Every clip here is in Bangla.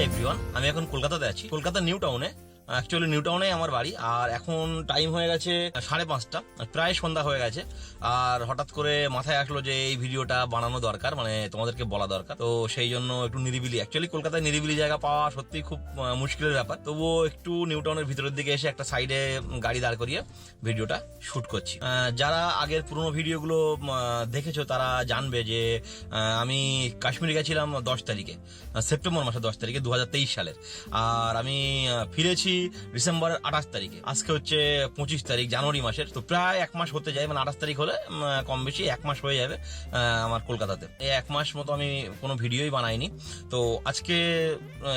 এভরিওয়ান আমি এখন কলকাতাতে আছি। কলকাতা নিউ টাউনে। অ্যাকচুয়ালি নিউ টাউনে আমার বাড়ি। আর এখন টাইম হয়ে গেছে সাড়ে পাঁচটা। প্রায় সন্ধ্যা হয়ে গেছে। আর হঠাৎ করে মাথায় আসলো যে এই ভিডিওটা বানানো দরকার মানে তোমাদেরকে বলা দরকার। তো সেই জন্য একটু নিরিবিলি। অ্যাকচুয়ালি কলকাতায় নিরিবিলি জায়গা পাওয়া সত্যি খুব মুশকিলের ব্যাপার। তবুও একটু নিউ টাউনের ভিতরের দিকে এসে একটা সাইডে গাড়ি দাঁড় করিয়ে ভিডিওটা শুট করছি। যারা আগের পুরোনো ভিডিওগুলো দেখেছ, তারা জানবে যে আমি কাশ্মীরে গেছিলাম দশ তারিখে সেপ্টেম্বর মাসে দশ তারিখে দু হাজার তেইশ সালের। আর আমি ফিরেছি ডিসেম্বরের আঠাশ তারিখে। আজকে হচ্ছে পঁচিশ তারিখ, জানুয়ারি মাসের। তো প্রায় এক মাস হতে যায় মানে আঠাশ তারিখ হলে কম বেশি এক মাস হয়ে যাবে আমার কলকাতাতে। এই এক মাস মতো আমি কোনো ভিডিওই বানাইনি। তো আজকে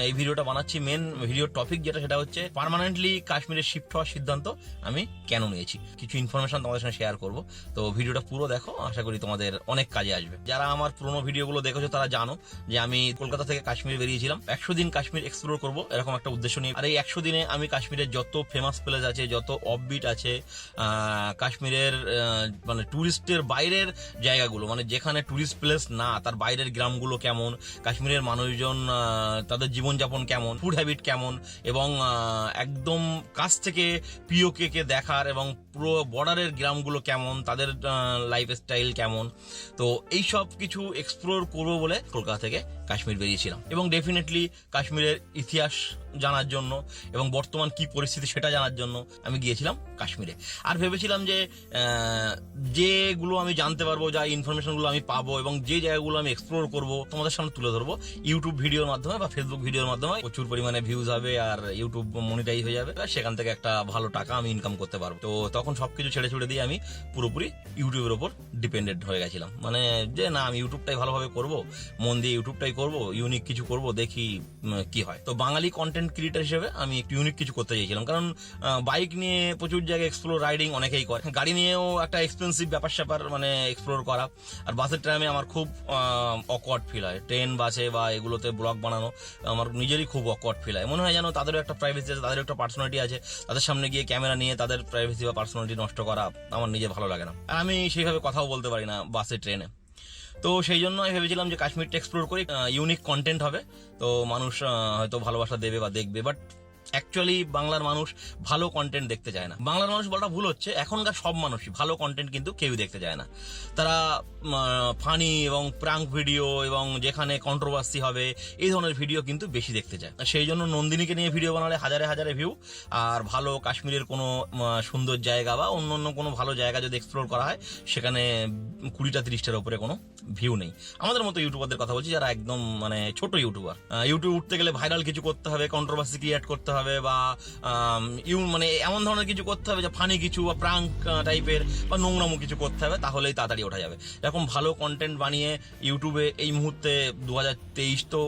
এই ভিডিওটা বানাচ্ছি। মেন ভিডিওর টপিক যেটা, সেটা হচ্ছে পার্মানেন্টলি কাশ্মীরে শিফট হওয়ার সিদ্ধান্ত আমি কেন নিয়েছি? কিছু ইনফরমেশন তোমাদের সঙ্গে শেয়ার করব। তো ভিডিওটা পুরো দেখো, আশা করি তোমাদের অনেক কাজে আসবে। যারা আমার পুরোনো ভিডিওগুলো দেখেছ, তারা জানো যে আমি কলকাতা থেকে কাশ্মীর বেরিয়েছিলাম। একশো দিন কাশ্মীর এক্সপ্লোর করব, এরকম একটা উদ্দেশ্য নিয়ে। আর এই একশো দিনে আমি কাশ্মীরের যত ফেমাস প্লেস আছে, যত অফবিট আছে কাশ্মীরের মানে টুরিস্টের বাইরের জায়গাগুলো মানে যেখানে ট্যুরিস্ট প্লেস না, তার বাইরের গ্রামগুলো কেমন, কাশ্মীরের মানুষজন তাদের জীবনযাপন কেমন ফুড হ্যাবিট কেমন, এবং একদম কাছ থেকে পিওকে কে দেখার এবং পুরো বর্ডারের গ্রামগুলো কেমন, তাদের লাইফ স্টাইল কেমন, তো এই সব কিছু এক্সপ্লোর করব বলে কলকাতা থেকে কাশ্মীর বেরিয়েছিলাম। এবং ডেফিনেটলি কাশ্মীরের ইতিহাস জানার জন্য এবং বর্তমান কি পরিস্থিতি সেটা জানার জন্য আমি গিয়েছিলাম কাশ্মীরে। আর ভেবেছিলাম যে যেগুলো আমি জানতে পারব, যা ইনফরমেশনগুলো আমি পাবো এবং যে জায়গাগুলো আমি এক্সপ্লোর করব, তোমাদের সামনে তুলে ধরবো। ইউটিউব ভিডিওর মাধ্যমে বা ফেসবুক ভিডিওর মাধ্যমে প্রচুর পরিমাণে ভিউজ হবে আর ইউটিউব মনিটাইজ হয়ে যাবে। সেখান থেকে একটা ভালো টাকা আমি ইনকাম করতে পারব। তো তখন সবকিছু ছেড়ে ছুড়ে দিয়ে আমি পুরোপুরি ইউটিউবের উপর ডিপেন্ডেন্ট হয়ে গেছিলাম। মানে যে না, আমি ইউটিউবটাই ভালোভাবে করব, মন দিয়ে ইউটিউবটাই করব ইউনিক কিছু করব, দেখি কি হয়। তো বাঙালি কন্টেন্ট ক্রিয়েটার হিসেবে আমি একটু ইউনিক কিছু করতে চাইছিলাম। কারণ বাইক নিয়ে প্রচুর জায়গায় এক্সপ্লোর রাইডিং অনেকেই করে। গাড়ি নিয়েও একটা এক্সপেন্সিভ ব্যাপার স্যাপার মানে এক্সপ্লোর করা। আর বাসের টাইমে আমার খুব অকওয়ার্ড ফিল হয়। ট্রেন বাসে বা এগুলোতে ব্লগ বানানো, আমার নিজেরই খুব অকওয়ার্ড ফিল হয়। মনে হয় যেন তাদেরও একটা প্রাইভেসি আছে তাদের একটা পার্সোনালিটি আছে। তাদের সামনে গিয়ে ক্যামেরা নিয়ে তাদের প্রাইভেসি বা পার্সোনালিটি নষ্ট করা আমার নিজে ভালো লাগে না। আর আমি সেইভাবে কথাও বলতে পারি না বাসে ট্রেনে তো সেই জন্য ভেবেছিলাম যে কাশ্মীরটা এক্সপ্লোর করি ইউনিক কন্টেন্ট হবে, তো মানুষ হয়তো ভালোবাসা দেবে বা দেখবে বাট অ্যাকচুয়ালি বাংলার মানুষ ভালো কন্টেন্ট দেখতে চায় না। বাংলার মানুষ বলাটা ভুল হচ্ছে, এখনকার সব মানুষই ভালো কন্টেন্ট কিন্তু কেউ দেখতে চায় না। তারা ফানি এবং প্রাঙ্ক ভিডিও এবং যেখানে কন্ট্রোভার্সি হবে, এই ধরনের ভিডিও কিন্তু বেশি দেখতে চায়। সেই জন্য নন্দিনীকে নিয়ে ভিডিও বানালে হাজারে হাজারে ভিউ আর ভালো কাশ্মীরের কোনো সুন্দর জায়গা বা অন্য অন্য কোনো ভালো জায়গা যদি এক্সপ্লোর করা হয়, সেখানে কুড়িটা, তিরিশটার উপরে কোনো ভিউ নেই। আমাদের মতো ইউটিউবারদের কথা বলছি যারা একদম মানে ছোট ইউটিউবার ইউটিউব উঠতে গেলে ভাইরাল কিছু করতে হবে কন্ট্রোভার্সি ক্রিয়েট করতে হবে বা ইউ মানে এমন ধরনের কিছু করতে হবে যে ফানি কিছু বা প্রাঙ্ক টাইপের বা নোংরামো কিছু করতে হবে, তাহলেই তাড়াতাড়ি ওঠা যাবে। এরকম ভালো কন্টেন্ট বানিয়ে ইউটিউবে এই মুহূর্তে দু হাজার তেইশ তো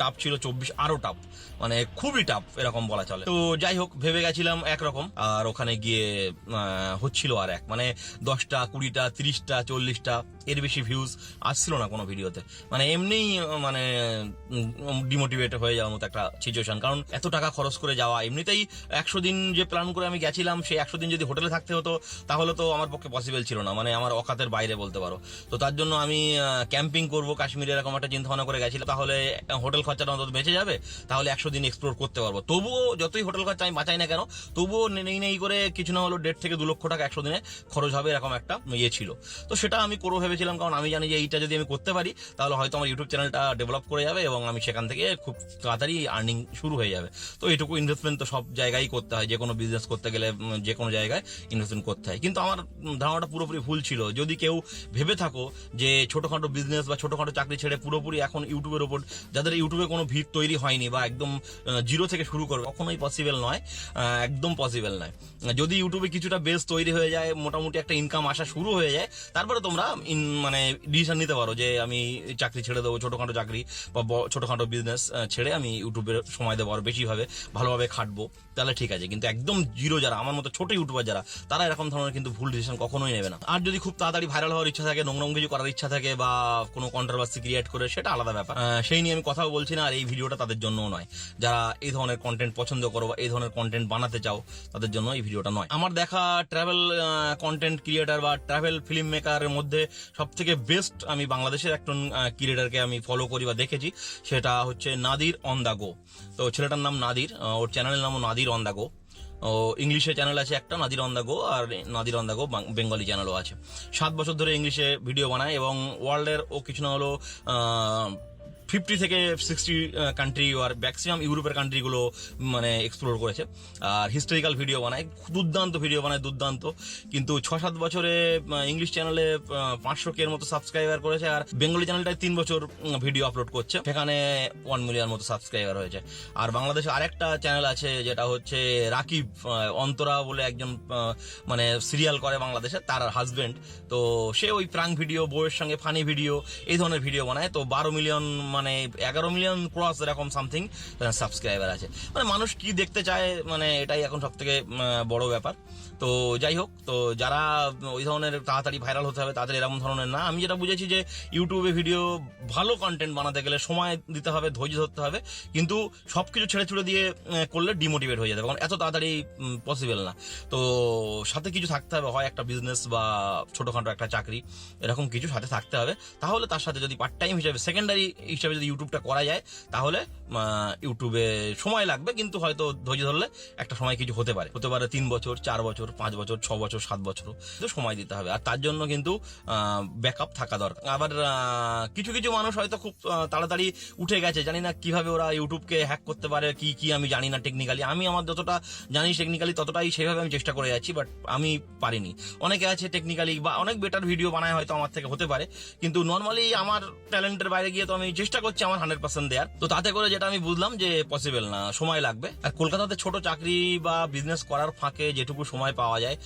টাপ ছিল, চব্বিশ আরও টাপ মানে খুবই টাপ এরকম বলা চলে। তো যাই হোক, ভেবে গেছিলাম একরকম, আর ওখানে গিয়ে হচ্ছিল আর এক মানে দশটা, কুড়িটা, তিরিশটা, চল্লিশটা এর বেশি ভিউজ আসছিল না কোনো ভিডিওতে মানে এমনিই মানে ডিমোটিভেট হয়ে যাওয়ার মতো একটা সিচুয়েশন কারণ এত টাকা খরচ করে যাওয়া, এমনিতেই একশো দিন যে প্ল্যান করে আমি গেছিলাম, সেই একশো দিন যদি হোটেলে থাকতে হতো, তাহলে তো আমার পক্ষে পসিবল ছিল না। মানে আমার অকাতের বাইরে বলতে পারো। তো তার জন্য আমি ক্যাম্পিং করব, কাশ্মীরে এরকম একটা চিন্তা ভাবনা করে গেছিলাম। তাহলে হোটেল খরচাটা অন্তত বেঁচে যাবে? তাহলে একশো দিন এক্সপ্লোর করতে পারব। তবুও যতই হোটেল খরচা আমি বাঁচাই না কেন, তবুও নেই নেই করে কিছু না হলো দেড় থেকে দু লক্ষ টাকা একশো দিনে খরচ হবে এরকম একটা ইয়ে ছিল। তো সেটা আমি করব ভেবেছিলাম, কারণ আমি জানি যে এইটা যদি আমি করতে পারি, তাহলে হয়তো আমার ইউটিউব চ্যানেলটা ডেভেলপ করে যাবে এবং আমি সেখান থেকে খুব তাড়াতাড়ি আর্নিং শুরু হয়ে যাবে। তো এটুকু ইনভেস্টমেন্ট তো সব জায়গায় করতে হয় যে কোনো বিজনেস করতে গেলে যে কোনো জায়গায় ইনভেস্টমেন্ট করতে হয়। কিন্তু আমার ধারণাটা পুরোপুরি ভুল ছিল। যদি কেউ ভেবে থাকো যে ছোটোখাটো বিজনেস বা ছোটোখাটো চাকরি ছেড়ে পুরোপুরি এখন ইউটিউবের ওপর, যাদের ইউটিউবে কোনো ভিড় তৈরি হয়নি বা একদম জিরো থেকে শুরু করবে, কখনোই পসিবল নয় একদম পসিবল নয়। যদি ইউটিউবে কিছুটা বেস তৈরি হয়ে যায়, মোটামুটি একটা ইনকাম আসা শুরু হয়ে যায়, তারপরে তোমরা ইন- মানে ডিসিশন নিতে পারো যে আমি চাকরি ছেড়ে দেবো, ছোটোখাটো চাকরি বা ছোটখাটো বিজনেস ছেড়ে আমি ইউটিউবে সময় দেবো আর বেশিভাবে ভালোভাবে খাটবো, তাহলে ঠিক আছে। কিন্তু একদম জিরো যারা, আমার মতো ছোট ইউটিউবার যারা, তারা এরকম ধরনের কিন্তু ভুল ডিসিশন কখনোই নেবে না। আর যদি খুব তাড়াতাড়ি ভাইরাল হওয়ার ইচ্ছা থাকে, নোংরম কিছু করার ইচ্ছা থাকে বা কোনো কন্ট্রোভার্সি ক্রিয়েট করে, সেটা আলাদা ব্যাপার। সেই নিয়ে আমি কথাও বলছি না, আর এই ভিডিওটা তাদের জন্যও নয়। যারা এই ধরনের কন্টেন্ট পছন্দ করো বা এই ধরনের কন্টেন্ট বানাতে চাও, তাদের জন্য এই ভিডিওটা নয়। আমার দেখা ট্রাভেল কন্টেন্ট ক্রিয়েটার বা ট্রাভেল ফিল্ম মেকারের মধ্যে সব থেকে বেস্ট আমি বাংলাদেশের একজন ক্রিয়েটারকে আমি ফলো করি বা দেখেছি, সেটা হচ্ছে নাদির অন দা গো তো ছেলেটার নাম নাদির ওর চ্যানেলের নামও নাদির অন গো ও ইংলিশে চ্যানেল আছে একটা, Nadir on the go, R Nadir on the go Bengali চ্যানেলও আছে। সাত বছর ধরে ইংলিশে ভিডিও বানায় এবং ওয়ার্ল্ডের ও কিছু না হলো ফিফটি থেকে সিক্সটি কান্ট্রি আর ম্যাক্সিমাম ইউরোপের কান্ট্রিগুলো মানে এক্সপ্লোর করেছে। আর হিস্টোরিক্যাল ভিডিও বানায়, দুর্দান্ত ভিডিও বানায়, দুর্দান্ত। কিন্তু ছ সাত বছরে ইংলিশ চ্যানেলে পাঁচশো কে মতো সাবস্ক্রাইবার করেছে আর বেঙ্গলি চ্যানেলটায় তিন বছর ভিডিও আপলোড করছে। সেখানে ওয়ান মিলিয়ন মতো সাবস্ক্রাইবার হয়েছে। আর বাংলাদেশে আরেকটা চ্যানেল আছে, যেটা হচ্ছে রাকিব অন্তরা বলে একজন মানে সিরিয়াল করে বাংলাদেশে, তার হাজবেন্ড তো সে ওই প্রাং ভিডিও বইয়ের সঙ্গে ফানি ভিডিও এই ধরনের ভিডিও বানায়। তো বারো মিলিয়ন মানে এগারো মিলিয়ন ক্রস এরকম সামথিং সাবস্ক্রাইবার আছে। মানে মানুষ কি দেখতে চায় মানে এটাই এখন সব থেকে বড় ব্যাপার। তো যাই হোক, তো যারা ওই ধরনের তাড়াতাড়ি ভাইরাল হতে হবে তাদের এরকম ধরনের না, আমি যেটা বুঝেছি যে ইউটিউবে ভিডিও ভালো কন্টেন্ট বানাতে গেলে সময় দিতে হবে, ধৈর্য ধরতে হবে, কিন্তু সব কিছু ছেড়ে ছুড়ে দিয়ে করলে ডিমোটিভেট হয়ে যাবে, কারণ এত তাড়াতাড়ি পসিবল না। তো সাথে কিছু থাকতে হবে, হয় একটা বিজনেস বা ছোটখাটো একটা চাকরি, এরকম কিছু সাথে থাকতে হবে। তাহলে তার সাথে যদি পার্ট টাইম হিসাবে সেকেন্ডারি হিসাবে যদি ইউটিউবটা করা যায়, তাহলে ইউটিউবে সময় লাগবে, কিন্তু হয়তো ধৈর্য ধরলে একটা সময় কিছু হতে পারে। হতে পারে তিন বছর, চার বছর, পাঁচ বছর, ছ বছর, সাত বছর কিন্তু সময় দিতে হবে। আর তার জন্য কিন্তু ব্যাকআপ থাকা দরকার। আবার কিছু কিছু মানুষ হয়তো খুব তাড়াতাড়ি উঠে গেছে, জানি না কীভাবে ওরা ইউটিউবকে হ্যাক করতে পারে, কি কি আমি জানি না টেকনিক্যালি আমি আমার যতটা জানি টেকনিক্যালি ততটাই সেভাবে আমি চেষ্টা করে যাচ্ছি বাট আমি পারিনি। অনেকে আছে টেকনিক্যালি বা অনেক বেটার ভিডিও বানায় হয়তো আমার থেকে হতে পারে, কিন্তু নর্মালি আমার ট্যালেন্টের বাইরে গিয়ে তো আমি চেষ্টা করছি আমার হান্ড্রেড পার্সেন্ট দেওয়ার তো তাতে করে যেটা আমি বুঝলাম যে পসিবল না, সময় লাগবে। আর কলকাতাতে ছোট চাকরি বা বিজনেস করার ফাঁকে যেটুকু সময় পাওয়া যায়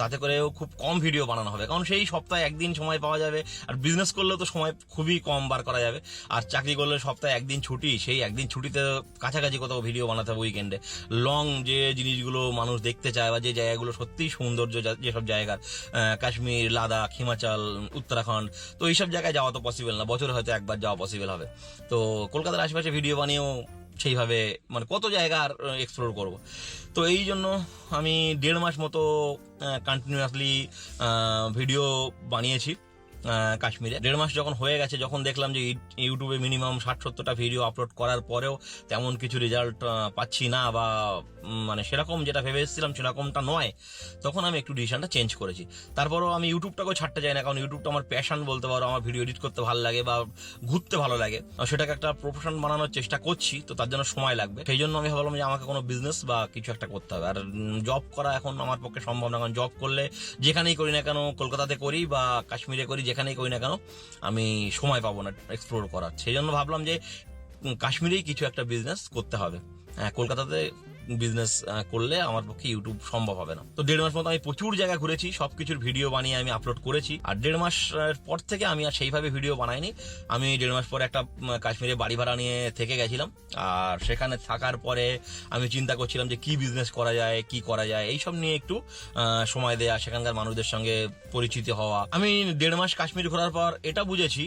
তাতে করেও খুব কম ভিডিও বানানো হবে। কারণ সেই সপ্তাহে একদিন সময় পাওয়া যাবে, আর বিজনেস করলেও তো সময় খুবই কম বার করা যাবে। আর চাকরি করলে সপ্তাহে একদিন ছুটি, সেই একদিন ছুটিতে কাছাকাছি কোথাও ভিডিও বানাতে হবে উইকেন্ডে লং যে জিনিসগুলো মানুষ দেখতে চায় বা যে জায়গাগুলো সত্যিই সৌন্দর্য যেসব জায়গার কাশ্মীর, লাদাখ, হিমাচল, উত্তরাখণ্ড, তো এইসব জায়গায় যাওয়া তো পসিবল না। বছরে হয়তো একবার যাওয়া পসিবল হবে। তো কলকাতার আশেপাশে ভিডিও বানিয়েও সেইভাবে মানে কত জায়গা আর এক্সপ্লোর করব। তো এই জন্য আমি দেড় মাস মতো কন্টিনিউয়াসলি ভিডিও বানিয়েছি। কাশ্মীরে। দেড় মাস যখন হয়ে গেছে, যখন দেখলাম যে ইউ- ইউটিউবে মিনিমাম ষাট সত্তরটা ভিডিও আপলোড করার পরেও তেমন কিছু রেজাল্ট পাচ্ছি না বা মানে সেরকম যেটা ভেবে এসেছিলাম, সেরকমটা নয়। তখন আমি একটু ডিসিশনটা চেঞ্জ করেছি। তারপরও আমি ইউটিউবটাকেও ছাড়তে চাই না, কারণ ইউটিউবটা আমার প্যাশন বলতে পারো, আমার ভিডিও এডিট করতে ভালো লাগে বা ঘুরতে ভালো লাগে। সেটাকে একটা প্রফেশন বানানোর চেষ্টা করছি, তো তার জন্য সময় লাগবে। সেই জন্য আমি ভাবলাম যে আমাকে কোনো বিজনেস বা কিছু একটা করতে হবে। আর জব করা এখন আমার পক্ষে সম্ভব না, কারণ জব করলে যেখানেই করি না কেন, কলকাতাতে করি বা কাশ্মীরে করি যেখানেই করি না কেন আমি সময় পাবো না এক্সপ্লোর করার। সেই জন্য ভাবলাম যে কাশ্মীরেই কিছু একটা বিজনেস করতে হবে। হ্যাঁ, কলকাতাতে বিজনেস করলে আমার পক্ষে ইউটিউব সম্ভব হবে না। তো দেড় মাস মতো আমি প্রচুর জায়গা ঘুরেছি, সবকিছুর ভিডিও বানিয়ে আমি আপলোড করেছি। আর দেড় মাস পর থেকে আমি আর সেইভাবে ভিডিও বানাইনি। আমি দেড় মাস পরে একটা কাশ্মীরে বাড়ি ভাড়া নিয়ে থেকে গেছিলাম। আর সেখানে থাকার পরে আমি চিন্তা করছিলাম যে কি বিজনেস করা যায়, কি করা যায়? এইসব নিয়ে একটু সময় দেয়া, সেখানকার মানুষদের সঙ্গে পরিচিত হওয়া। আমি দেড় মাস কাশ্মীর ঘোরার পর এটা বুঝেছি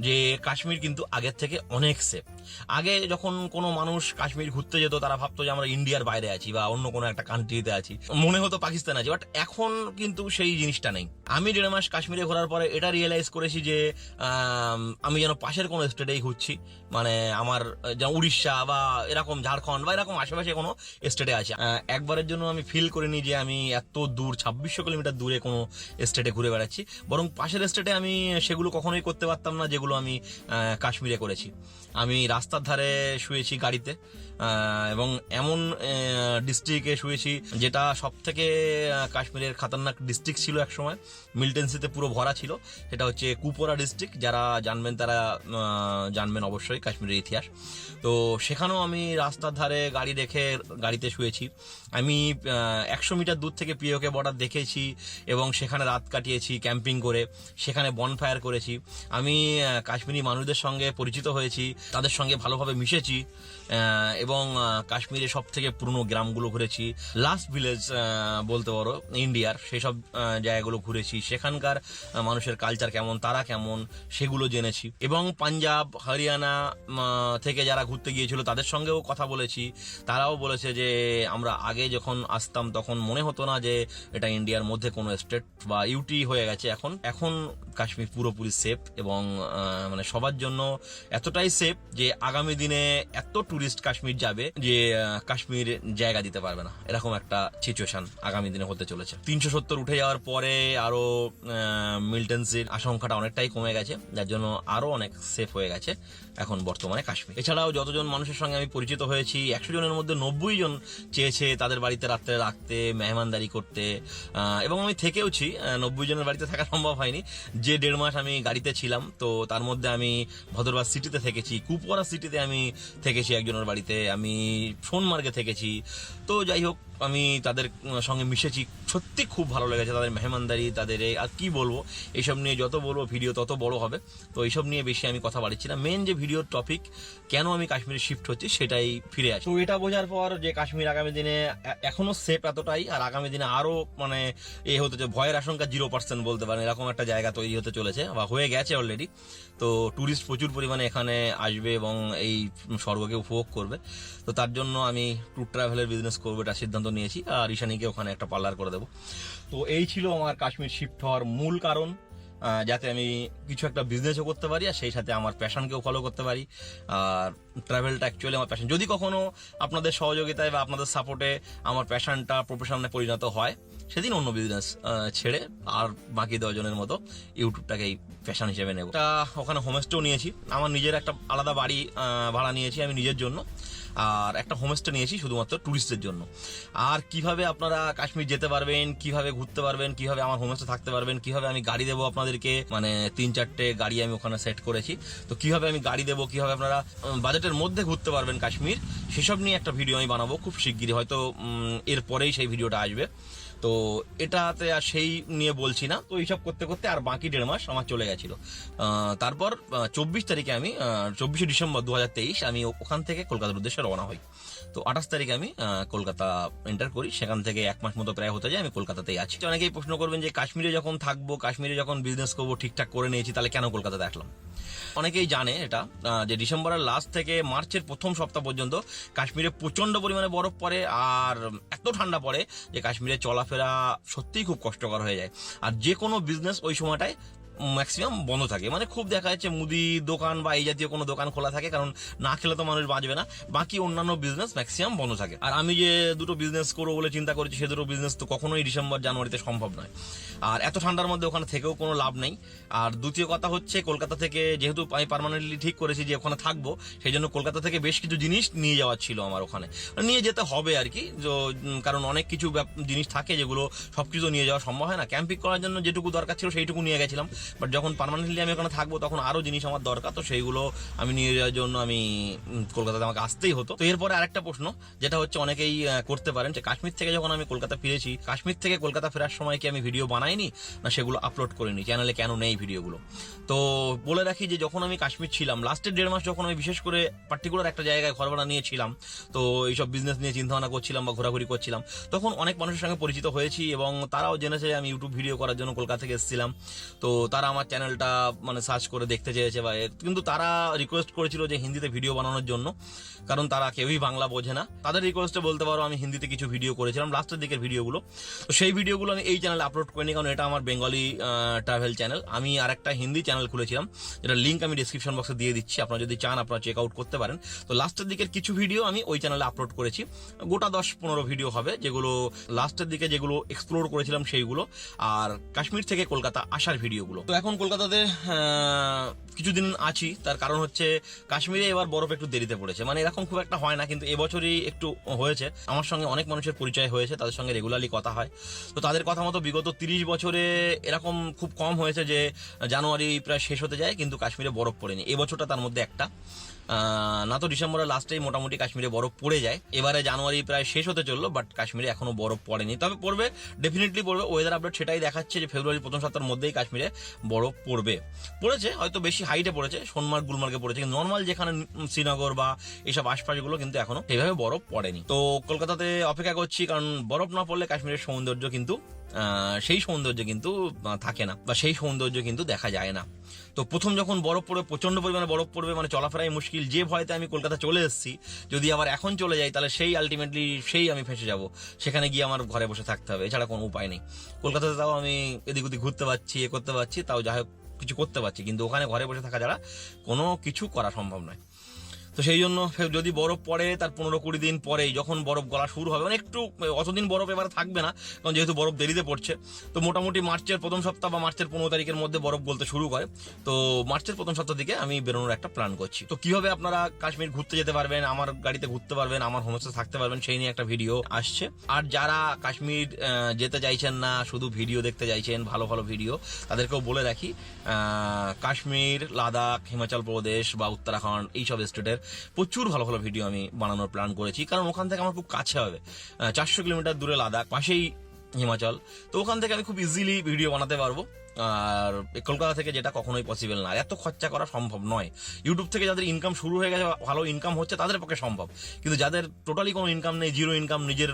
যে কাশ্মীর কিন্তু আগের থেকে অনেক সেফ আগে যখন কোনো মানুষ কাশ্মীর ঘুরতে যেত, তারা ভাবতো যে আমরা ইন্ডিয়ার বাইরে আছি বা অন্য কোনো একটা কান্ট্রিতে আছি। মনে হতো পাকিস্তান আছে বাট এখন কিন্তু সেই জিনিসটা নেই। আমি দেড় মাস কাশ্মীরে ঘোরার পরে এটা রিয়েলাইজ করেছি যে, আমি যেন পাশের কোনো স্টেটেই ঘুরছি। মানে আমার যেমন উড়িষ্যা বা এরকম ঝাড়খণ্ড বা এরকম আশেপাশে কোনো স্টেটে আছে। একবারের জন্য আমি ফিল করিনি যে আমি এত দূর, ছাব্বিশশো কিলোমিটার দূরে কোনো স্টেটে ঘুরে বেড়াচ্ছি। বরং পাশের স্টেটে আমি সেগুলো কখনোই করতে পারতাম না, যেগুলো আমি কাশ্মীরে করেছি। আমি রাস্তার ধারে শুয়েছি গাড়িতে এবং এমন ডিস্ট্রিক্টে শুয়েছি যেটা সব থেকে কাশ্মীরের খাতারনাক ডিস্ট্রিক্ট ছিল এক সময় মিল্টেন্সিতে পুরো ভরা ছিল। সেটা হচ্ছে কুপোরা ডিস্ট্রিক্ট যারা জানবেন তারা জানবেন অবশ্যই কাশ্মীরের ইতিহাস। তো সেখানেও আমি রাস্তার ধারে গাড়ি রেখে গাড়িতে শুয়েছি। আমি একশো মিটার দূর থেকে পিওকে বর্ডার দেখেছি এবং সেখানে রাত কাটিয়েছি ক্যাম্পিং করে, সেখানে বনফায়ার করেছি। আমি কাশ্মীরি মানুষদের সঙ্গে পরিচিত হয়েছি, তাদের সঙ্গে ভালোভাবে মিশেছি এবং কাশ্মীরে সব থেকে পুরনো গ্রামগুলো ঘুরেছি লাস্ট ভিলেজ বলতে পারো, ইন্ডিয়ার সেসব জায়গাগুলো ঘুরেছি, সেখানকার মানুষের কালচার কেমন, তারা কেমন, সেগুলো জেনেছি, এবং পাঞ্জাব, হরিয়ানা থেকে যারা ঘুরতে গিয়েছিল, তাদের সঙ্গেও কথা বলেছি, তারাও বলেছে যে, আমরা আগে যখন আসতাম তখন মনে হতো না যে, এটা ইন্ডিয়ার মধ্যে কোনো স্টেট বা ইউটি হয়ে গেছে, এখন এখন কাশ্মীর পুরোপুরি সেফ এবং মানে সবার জন্য এতটাই সেফ যে আগামী দিনে এত টুরিস্ট কাশ্মীর যাবে যে কাশ্মীর জায়গা দিতে পারবে না। এরকম একটা সিচুয়েশন আগামী দিনে হতে চলেছে। তিনশো সত্তর উঠে যাওয়ার পরে আরও মিল্টেন্সির আশঙ্কাটা অনেকটাই কমে গেছে, যার জন্য আরও অনেক সেফ হয়ে গেছে এখন বর্তমানে কাশ্মীর। এছাড়াও যতজন মানুষের সঙ্গে আমি পরিচিত হয়েছি, একশো জনের মধ্যে নব্বই জন চেয়েছে তাদের বাড়িতে রাত্রে রাখতে, মেহমানদারি করতে এবং আমি থেকেওছি নব্বই জনের বাড়িতে থাকা সম্ভব হয়নি। যে দেড় মাস আমি গাড়িতে ছিলাম, তো তার মধ্যে আমি ভদ্রবাদ সিটিতে থেকেছি, কুপওয়ারা সিটিতে আমি থেকেছি একজনের বাড়িতে, আমি সোনমার্গে থেকেছি। তো যাই হোক আমি তাদের সঙ্গে মিশেছি। সত্যি খুব ভালো লেগেছে তাদের মেহমানদারি, তাদের আর কি বলব, এইসব নিয়ে যত বলব ভিডিও তত বড় হবে। তো এইসব নিয়ে বেশি আমি কথা বাড়িচ্ছি না। মেন যে ভিডিওর টপিক কেন আমি কাশ্মীরে শিফট হচ্ছি সেটাই ফিরে আসি। তো এটা বোঝার পর যে কাশ্মীর আগামী দিনে এ- এখনও সেফ এতটাই, আর আগামী দিনে আরও মানে এ হতে ভয়ের আশঙ্কা জিরো পার্সেন্ট বলতে পারেন, এরকম একটা জায়গা তৈরি হতে চলেছে, বা হয়ে গেছে অলরেডি তো ট্যুরিস্ট প্রচুর পরিমাণে এখানে আসবে এবং এই স্বর্গকে উপভোগ করবে। তো তার জন্য আমি ট্যুর ট্রাভেলের বিজনেস করব এটা সিদ্ধান্ত নিয়েছি। আর ঈশানীকে ওখানে একটা পার্লার করে দেবো। তো এই ছিল আমার কাশ্মীর শিফট হওয়ার মূল কারণ যাতে আমি কিছু একটা বিজনেসও করতে পারি আর সেই সাথে আমার প্যাশনকেও ফলো করতে পারি। আর ট্রাভেলটা অ্যাকচুয়ালি আমার প্যাশন যদি কখনো আপনাদের সহযোগিতায় বা আপনাদের সাপোর্টে আমার প্যাশনটা প্রফেশনে পরিণত হয় সেদিন অন্য বিজনেস ছেড়ে আর বাকি দশজনের মতো ইউটিউবটাকেই ফ্যাশন হিসেবে নেব। তা ওখানে হোমস্টেও নিয়েছি। আমার নিজের একটা আলাদা বাড়ি ভাড়া নিয়েছি আমি নিজের জন্য। আর একটা হোমস্টে নিয়েছি শুধুমাত্র ট্যুরিস্টদের জন্য। আর কীভাবে আপনারা কাশ্মীর যেতে পারবেন কীভাবে ঘুরতে পারবেন কীভাবে আমার হোমস্টে থাকতে পারবেন কীভাবে আমি গাড়ি দেবো আপনাদেরকে মানে তিন চারটে গাড়ি আমি ওখানে সেট করেছি। তো কীভাবে আমি গাড়ি দেবো কীভাবে আপনারা বাজেটের মধ্যে ঘুরতে পারবেন কাশ্মীর সেসব নিয়ে একটা ভিডিও আমি বানাবো খুব শিগগিরই। হয়তো উম, এর পরেই সেই ভিডিওটা আসবে। তো এটাতে আর সেই নিয়ে বলছি না। তো এইসব করতে করতে আর বাকি দেড় মাস আমার চলে গেছিল। তারপর চব্বিশ তারিখে আমি চব্বিশে ডিসেম্বর দু হাজার তেইশ আমি ওখান থেকে কলকাতার উদ্দেশ্যে রওনা হই। তো আঠাশ তারিখে আমি কলকাতা এন্টার করি। সেখান থেকে এক মাস মতো প্রায় হতে যায়, আমি কলকাতাতেই আছি। অনেকেই প্রশ্ন করবেন যে, কাশ্মীরে যখন থাকব, কাশ্মীরে যখন বিজনেস করব, ঠিকঠাক করে নিয়েছি, তাহলে কেন কলকাতাতে আসলাম? অনেকেই জানে এটা যে ডিসেম্বরের লাস্ট থেকে মার্চের প্রথম সপ্তাহ পর্যন্ত কাশ্মীরে প্রচণ্ড পরিমাণে বরফ পড়ে আর এত ঠান্ডা পড়ে যে কাশ্মীরে চলাফেরা সত্যিই খুব কষ্টকর হয়ে যায়। আর যে কোনো বিজনেস ওই সময়টায় ম্যাক্সিমাম বন্ধ থাকে। মানে খুব দেখা যাচ্ছে মুদি দোকান বা এই জাতীয় কোনো দোকান খোলা থাকে, কারণ না খেলে তো মানুষ বাঁচবে না। বাকি অন্যান্য বিজনেস ম্যাক্সিমাম বন্ধ থাকে। আর আমি যে দুটো বিজনেস করব বলে চিন্তা করেছি, সে দুটো বিজনেস তো কখনোই ডিসেম্বর, জানুয়ারিতে সম্ভব নয়। আর এত ঠান্ডার মধ্যে ওখানে থেকেও কোনো লাভ নেই। আর দ্বিতীয় কথা হচ্ছে, কলকাতা থেকে যেহেতু আমি পার্মানেন্টলি ঠিক করেছি যে ওখানে থাকব, সেই জন্য কলকাতা থেকে বেশ কিছু জিনিস নিয়ে যাওয়ার ছিল আমার ওখানে। নিয়ে যেতে হবে আর কি। কারণ অনেক কিছু জিনিস থাকে যেগুলো সব কিছু নিয়ে যাওয়া সম্ভব হয় না। ক্যাম্পিং করার জন্য যেটুকু দরকার ছিল, সেইটুকু নিয়ে গেছিলাম। বাট যখন পার্মানেন্টলি আমি ওখানে থাকব, তখন আরও জিনিস আমার দরকার। তো সেইগুলো আমি নিয়ে যাওয়ার জন্য আমি কলকাতাতে আমাকে আসতেই হতো। তো এরপরে আরেকটা প্রশ্ন, যেটা হচ্ছে অনেকেই করতে পারেন যে কাশ্মীর থেকে যখন আমি কলকাতা ফিরেছি, কাশ্মীর থেকে কলকাতা ফেরার সময় কি আমি ভিডিও বানাইনি? না, সেগুলো আপলোড করিনি। চ্যানেলে কেন নেই ভিডিওগুলো? তো বলে রাখি যে যখন আমি কাশ্মীর ছিলাম লাস্টের দেড় মাস যখন আমি বিশেষ করে পার্টিকুলার একটা জায়গায় ঘর ভাড়া নিয়েছিলাম, তো এইসব বিজনেস নিয়ে চিন্তা ভাবনা করছিলাম বা ঘোরাঘুরি করছিলাম, তখন অনেক মানুষের সঙ্গে পরিচিত হয়েছি এবং তারাও জেনেছে আমি ইউটিউব ভিডিও করার জন্য কলকাতা থেকে এসেছিলাম। তো তারা আমার চ্যানেলটা মানে সার্চ করে দেখতে চেয়েছে বা কিন্তু তারা রিকোয়েস্ট করেছিল যে হিন্দিতে ভিডিও বানানোর জন্য, কারণ তারা কেউই বাংলা বোঝে না। তাদের রিকোয়েস্টে বলতে পারো, আমি হিন্দিতে কিছু ভিডিও করেছিলাম লাস্টের দিকের ভিডিওগুলো তো সেই ভিডিওগুলো আমি এই চ্যানেলে আপলোড করিনি, কারণ এটা আমার বেঙ্গলি ট্রাভেল চ্যানেল আমি আর একটা হিন্দি চ্যানেল খুলেছিলাম যেটা লিঙ্ক আমি ডিসক্রিপশন বক্সে দিয়ে দিচ্ছি, আপনারা যদি চান, আপনারা চেক আউট করতে পারেন। তো লাস্টের দিকের কিছু ভিডিও আমি ওই চ্যানেলে আপলোড করেছি। গোটা দশ পনেরো ভিডিও হবে, যেগুলো লাস্টের দিকে যেগুলো এক্সপ্লোর করেছিলাম সেইগুলো, আর কাশ্মীর থেকে কলকাতা আসার ভিডিওগুলো তো এখন কলকাতাতে কিছুদিন আছি। তার কারণ হচ্ছে কাশ্মীরে এবার বরফ একটু দেরিতে পড়েছে। মানে এরকম খুব একটা হয় না, কিন্তু এবছরই একটু হয়েছে। আমার সঙ্গে অনেক মানুষের পরিচয় হয়েছে, তাদের সঙ্গে রেগুলারলি কথা হয়। তো তাদের কথা মতো বিগত তিরিশ বছরে এরকম খুব কম হয়েছে যে, জানুয়ারি প্রায় শেষ হতে যায়, কিন্তু কাশ্মীরে বরফ পড়েনি। এবছরটা তার মধ্যে একটা। না তো ডিসেম্বরের লাস্টেই মোটামুটি কাশ্মীরে বরফ পড়ে যায়। এবারে জানুয়ারি প্রায় শেষ হতে চলল বাট কাশ্মীরে এখনও বরফ পড়েনি। তবে পড়বে ডেফিনেটলি পড়বে। ওয়েদার আপডেট সেটাই দেখাচ্ছে যে ফেব্রুয়ারি প্রথম সপ্তাহের মধ্যেই কাশ্মীরে বরফ পড়বে। পড়েছে, হয়তো বেশি হাইটে পড়েছে সোনমার্গ গুলমার্গে পড়েছে, কিন্তু নর্মাল যেখানে শ্রীনগর বা এইসব আশপাশগুলো কিন্তু এখনও সেইভাবে বরফ পড়েনি। তো কলকাতাতে অপেক্ষা করছি, কারণ বরফ না পড়লে কাশ্মীরের সৌন্দর্য কিন্তু সেই সৌন্দর্য কিন্তু থাকে না বা সেই সৌন্দর্য কিন্তু দেখা যায় না। তো প্রথম যখন বরফ পড়বে প্রচণ্ড পরিমাণে বরফ পড়বে মানে চলাফেরাই মুশকিল, যে ভয়তে আমি কলকাতা চলে এসেছি, যদি আবার এখন চলে যাই, তাহলে সেই আলটিমেটলি সেই আমি ফেঁসে যাব। সেখানে গিয়ে আমার ঘরে বসে থাকতে হবে, এছাড়া কোনো উপায় নেই। কলকাতাতে তাও আমি এদিক ওদিক ঘুরতে পারছি, এ করতে পারছি, তাও যাই হোক, কিছু করতে পারছি, কিন্তু ওখানে ঘরে বসে থাকা ছাড়া কোনো কিছু করা সম্ভব নয়। তো সেই জন্য যদি বরফ পড়ে, তার পনেরো কুড়ি দিন পরেই যখন বরফ গলা শুরু হবে মানে একটু, অতদিন বরফ এবার থাকবে না, কারণ যেহেতু বরফ দেরিতে পড়ছে, তো মোটামুটি মার্চের প্রথম সপ্তাহ বা মার্চের পনেরো তারিখের মধ্যে বরফ গলতে শুরু করে। তো মার্চের প্রথম সপ্তাহ দিকে আমি বেরোনোর একটা প্ল্যান করছি। তো কীভাবে আপনারা কাশ্মীর ঘুরতে যেতে পারবেন, আমার গাড়িতে ঘুরতে পারবেন, আমার হোমস্টে থাকতে পারবেন, সেই নিয়ে একটা ভিডিও আসছে। আর যারা কাশ্মীর যেতে চাইছেন না, শুধু ভিডিও দেখতে চাইছেন, ভালো ভালো ভিডিও তাদেরকেও বলে রাখি কাশ্মীর, লাদাখ, হিমাচল প্রদেশ বা উত্তরাখণ্ড, এইসব স্টেটের প্রচুর ভালো ভালো ভিডিও আমি বানানোর প্ল্যান করেছি। কারণ ওখান থেকে আমার খুব কাছে হবে। চারশো কিলোমিটার দূরে লাদাখ, পাশেই হিমাচল। তো ওখান থেকে আমি খুব ইজিলি ভিডিও বানাতে পারব। আর কলকাতা থেকে যেটা কখনোই পসিবল না। এত খরচা করা সম্ভব নয়। ইউটিউব থেকে যাদের ইনকাম শুরু হয়ে গেছে, ভালো ইনকাম হচ্ছে, তাদের পক্ষে সম্ভব। কিন্তু যাদের টোটালি কোনো ইনকাম নেই জিরো ইনকাম নিজের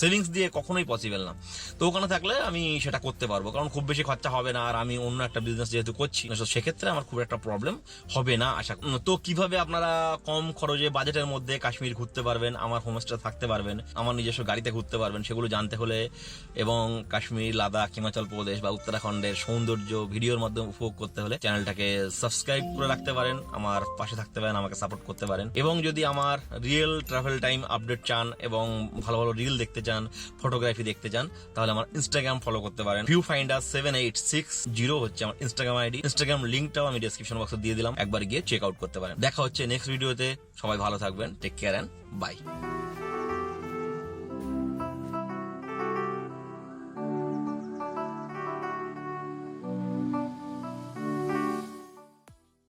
সেভিংস দিয়ে কখনোই পসিবল না। তো ওখানে থাকলে আমি সেটা করতে পারব, কারণ খুব বেশি খরচা হবে না, আর আমি অন্য একটা বিজনেস যেহেতু করছি সেক্ষেত্রে আমার খুব একটা প্রবলেম হবে না, আশা তো কীভাবে আপনারা কম খরচে বাজেটের মধ্যে কাশ্মীর ঘুরতে পারবেন, আমার হোমস্টে থাকতে পারবেন, আমার নিজস্ব গাড়িতে ঘুরতে পারবেন, সেগুলো জানতে হলে এবং কাশ্মীর, লাদাখ, হিমাচল প্রদেশ বা উত্তরাখণ্ডের সৌন্দর্য ভিডিওর মাধ্যমে উপভোগ করতে হলে চ্যানেলটাকে সাবস্ক্রাইব করে রাখতে পারেন, আমার পাশে থাকতে পারেন, আমাকে সাপোর্ট করতে পারেন। এবং যদি আমার রিয়েল ট্রাভেল টাইম আপডেট চান এবং ভালো ভালো রিল দেখতে চান ফটোগ্রাফি দেখতে চান, তাহলে আমার ইনস্টাগ্রাম ফলো করতে পারেন। Viewfinder seven eight six zero হচ্ছে আমার ইনস্টাগ্রাম আইডি ইনস্টাগ্রাম লিঙ্কটাও আমি ডিসক্রিপশন বক্সে দিয়ে দিলাম, একবার গিয়ে চেক আউট করতে পারেন। দেখা হচ্ছে নেক্সট ভিডিওতে সবাই ভালো থাকবেন টেক কেয়ার অ্যান্ড বাই